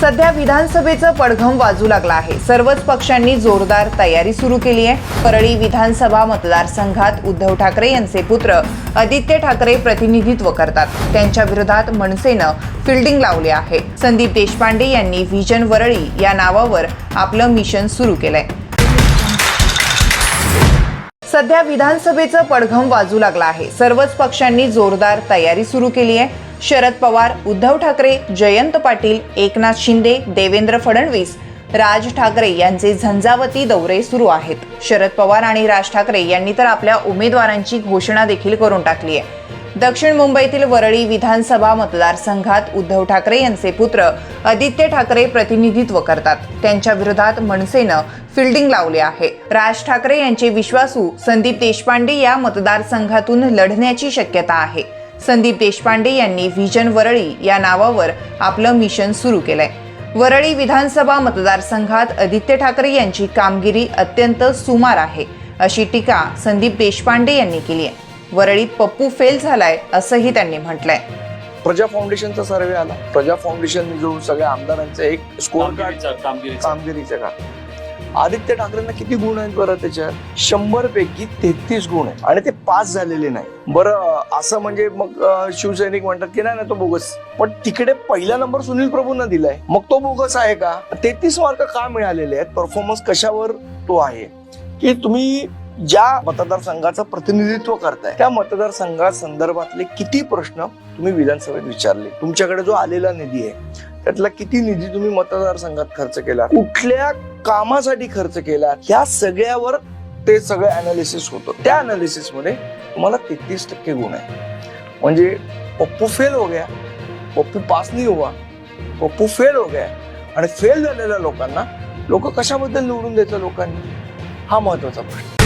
सध्या विधानसभेचं पडघम वाजू लागलं आहे. सर्वच पक्षांनी जोरदार तयारी सुरू केली आहे. परळी विधानसभा मतदारसंघात उद्धव ठाकरे यांचे पुत्र आदित्य ठाकरे प्रतिनिधित्व करतात. त्यांच्या विरोधात मनसेनं फिल्डिंग लावली आहे. संदीप देशपांडे यांनी व्हिजन वरळी या नावावर आपलं मिशन सुरू केलंय. सध्या विधानसभेचं पडघम वाजू लागलं आहे. सर्वच पक्षांनी जोरदार तयारी सुरू केली आहे. शरद पवार उद्धव ठाकरे जयंत पाटील एकनाथ शिंदे देवेंद्र फडणवीस राज ठाकरे यांचे झंझावती दौरे सुरू आहेत. शरद पवार आणि राज ठाकरे यांनी तर आपल्या उमेदवारांची घोषणा देखील करून टाकली आहे. दक्षिण मुंबईतील वरळी विधानसभा मतदारसंघात उद्धव ठाकरे यांचे पुत्र आदित्य ठाकरे प्रतिनिधित्व करतात. त्यांच्या विरोधात मनसेनं फिल्डिंग लावले आहे. राज ठाकरे यांचे विश्वासू संदीप देशपांडे या मतदारसंघातून लढण्याची शक्यता आहे. संदीप देशपांडे यांनी व्हिजन वरळी या नावावर आपलं मिशन सुरू केलंय. वरळी विधानसभा मतदारसंघात आदित्य ठाकरे यांची कामगिरी अत्यंत सुमार आहे अशी टीका संदीप देशपांडे यांनी केली आहे. वरळीत पप्पू फेल झालाय असंही त्यांनी म्हटलंय. प्रजा फाउंडेशनचा सर्वे आला. प्रजा फाउंडेशन जो सगळ्या आमदारांचा एक स्कोर कार्ड कामगिरीचा का? आदित्य ठाकरेंना किती गुण आहेत बरं त्याच्यात? शंभर पैकी तेहतीस गुण आहे आणि ते पास झालेले नाही. बरं असं म्हणजे मग शिवसैनिक म्हणतात की नाही ना तो बोगस. पण तिकडे पहिला नंबर सुनील प्रभूंना दिलाय. मग तो बोगस आहे का? तेहतीस मार्क का मिळालेले आहेत? परफॉर्मन्स कशावर तो आहे? की तुम्ही ज्या मतदारसंघाचं प्रतिनिधित्व करताय त्या मतदारसंघा संदर्भातले किती प्रश्न तुम्ही विधानसभेत विचारले? तुमच्याकडे जो आलेला निधी आहे त्यातला किती निधी तुम्ही मतदारसंघात खर्च केला? कुठल्या कामासाठी खर्च केला? ह्या सगळ्यावर ते सगळं अनालिसिस होतं. त्या अनालिसिसमध्ये तुम्हाला तेहतीस टक्के गुण आहे. म्हणजे पप्पू फेल हो गया. पप्पू पास नाही हुआ पप्पू फेल हो गया. आणि फेल झालेल्या लोकांना लोक कशाबद्दल निवडून द्यायचं लोकांनी? हा महत्त्वाचा प्रश्न.